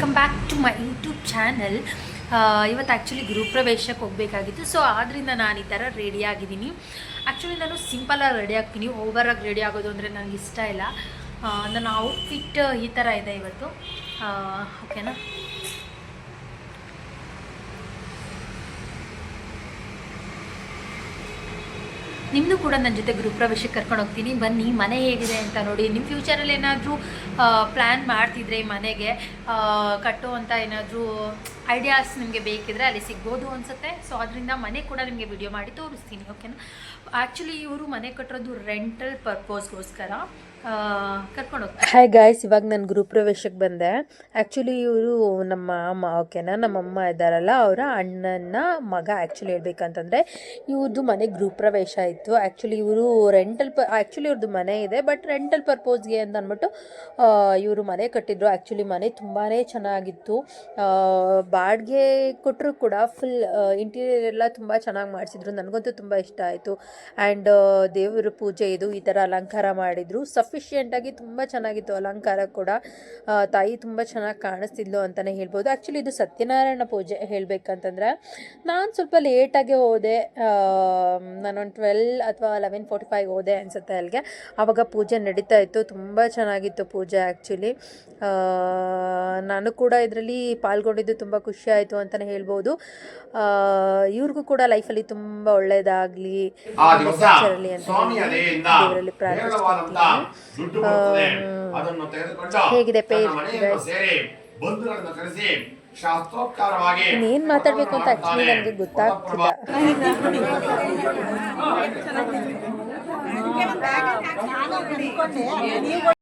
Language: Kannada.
Welcome back to my YouTube channel ಇವತ್ತು ಆ್ಯಕ್ಚುಲಿ ಗೃಹಪ್ರವೇಶಕ್ಕೆ ಹೋಗಬೇಕಾಗಿತ್ತು. ಸೊ ಆದ್ದರಿಂದ ನಾನು ಈ ಥರ ರೆಡಿ ಆಗಿದ್ದೀನಿ. ಆ್ಯಕ್ಚುಲಿ ನಾನು ಸಿಂಪಲಾಗಿ ರೆಡಿ ಆಗ್ತೀನಿ. ಓವರಾಗಿ ರೆಡಿ ಆಗೋದು ಅಂದರೆ ನನಗೆ ಇಷ್ಟ ಇಲ್ಲ. ಆ, ನನ್ನ ಔಟ್ಫಿಟ್ ಈ ಥರ ಇದೆ ಇವತ್ತು. ಓಕೆನಾ ನಿಮ್ಮದು ಕೂಡ ನನ್ನ ಜೊತೆ ಗೃಹಪ್ರವೇಶಕ್ಕೆ ಕರ್ಕೊಂಡು ಹೋಗ್ತೀನಿ. ಬನ್ನಿ, ಮನೆ ಹೇಗಿದೆ ಅಂತ ನೋಡಿ. ನಿಮ್ಮ ಫ್ಯೂಚರಲ್ಲಿ ಏನಾದರೂ ಪ್ಲ್ಯಾನ್ ಮಾಡ್ತಿದ್ರೆ ಮನೆಗೆ ಕಟ್ಟುವಂಥ ಏನಾದರೂ ಐಡಿಯಾಸ್ ನಿಮಗೆ ಬೇಕಿದ್ರೆ ಅಲ್ಲಿ ಸಿಗ್ಬೋದು ಅನಿಸುತ್ತೆ. ಸೊ ಅದರಿಂದ ಮನೆ ಕೂಡ ನಿಮಗೆ ವಿಡಿಯೋ ಮಾಡಿ ತೋರಿಸ್ತೀನಿ ಓಕೆನಾ ಆ್ಯಕ್ಚುಲಿ ಇವರು ಮನೆ ಕಟ್ಟಿರೋದು ರೆಂಟಲ್ ಪರ್ಪೋಸ್ಗೋಸ್ಕರ ಹಾಯ್ ಗಾಯ್ಸ್ ಇವಾಗ ನಾನು ಗೃಹಪ್ರವೇಶಕ್ಕೆ ಬಂದೆ. ಆ್ಯಕ್ಚುಲಿ ಇವರು ನಮ್ಮ ಅಮ್ಮ ಓಕೆನಾ ನಮ್ಮಮ್ಮ ಇದ್ದಾರಲ್ಲ, ಅವರ ಅಣ್ಣನ ಮಗ ಆ್ಯಕ್ಚುಲಿ ಹೇಳ್ಬೇಕಂತಂದರೆ ಇವ್ರದ್ದು ಮನೆ ಗೃಹಪ್ರವೇಶ ಇತ್ತು. ಆ್ಯಕ್ಚುಲಿ ಇವರು ರೆಂಟಲ್ ಪ ಆ್ಯಕ್ಚುಲಿ ಇವ್ರದ್ದು ಮನೆ ಇದೆ ಬಟ್ ರೆಂಟಲ್ ಪರ್ಪೋಸ್ಗೆ ಅಂತ ಅಂದ್ಬಿಟ್ಟು ಇವರು ಮನೆ ಕಟ್ಟಿದ್ರು. ಆ್ಯಕ್ಚುಲಿ ಮನೆ ತುಂಬಾ ಚೆನ್ನಾಗಿತ್ತು. ಬಾಡಿಗೆ ಕೊಟ್ಟರು ಕೂಡ ಫುಲ್ ಇಂಟೀರಿಯರ್ ಎಲ್ಲ ತುಂಬ ಚೆನ್ನಾಗಿ ಮಾಡಿಸಿದ್ರು. ನನಗಂತೂ ತುಂಬ ಇಷ್ಟ ಆಯಿತು. ಆ್ಯಂಡ್ ದೇವರ ಪೂಜೆ ಇದು ಈ ಥರ ಅಲಂಕಾರ ಮಾಡಿದರು. ಸಫಿಷಿಯೆಂಟಾಗಿ ತುಂಬ ಚೆನ್ನಾಗಿತ್ತು ಅಲಂಕಾರ ಕೂಡ. ತಾಯಿ ತುಂಬ ಚೆನ್ನಾಗಿ ಕಾಣಿಸ್ತಿದ್ಲು ಅಂತಲೇ ಹೇಳ್ಬೋದು. ಆ್ಯಕ್ಚುಲಿ ಇದು ಸತ್ಯನಾರಾಯಣ ಪೂಜೆ ಹೇಳಬೇಕಂತಂದ್ರೆ ನಾನು ಸ್ವಲ್ಪ ಲೇಟಾಗೆ ಹೋದೆ. ನಾನೊಂದು ಟ್ವೆಲ್ ಅಥವಾ ಲೆವೆನ್ ಫೋರ್ಟಿ ಫೈವ್ ಹೋದೆ ಅನಿಸುತ್ತೆ ಅಲ್ಲಿಗೆ ಆವಾಗ ಪೂಜೆ ನಡೀತಾ ಇತ್ತು. ತುಂಬ ಚೆನ್ನಾಗಿತ್ತು ಪೂಜೆ ಆ್ಯಕ್ಚುಲಿ ನಾನು ಕೂಡ ಇದರಲ್ಲಿ ಪಾಲ್ಗೊಂಡಿದ್ದು ತುಂಬ ಖುಷಿ ಆಯಿತು ಅಂತಲೇ ಹೇಳ್ಬೋದು. ಇವ್ರಿಗೂ ಕೂಡ ಲೈಫಲ್ಲಿ ತುಂಬ ಒಳ್ಳೆಯದಾಗಲಿ ಇರಲಿ ಅಂತ ದೇವರಲ್ಲಿ ಹೇರಳವಾದಂತ ಹೇಗಿದೆ ಕರೆಸಿ ಶಾಸ್ತ್ರೋಕ್ಕಾರವಾಗಿ ಇನ್ನೇನ್ ಮಾತಾಡ್ಬೇಕು ಅಂತ actually ನನಗೆ ಗೊತ್ತಾಗ್ತಿಲ್ಲ. ನಾನು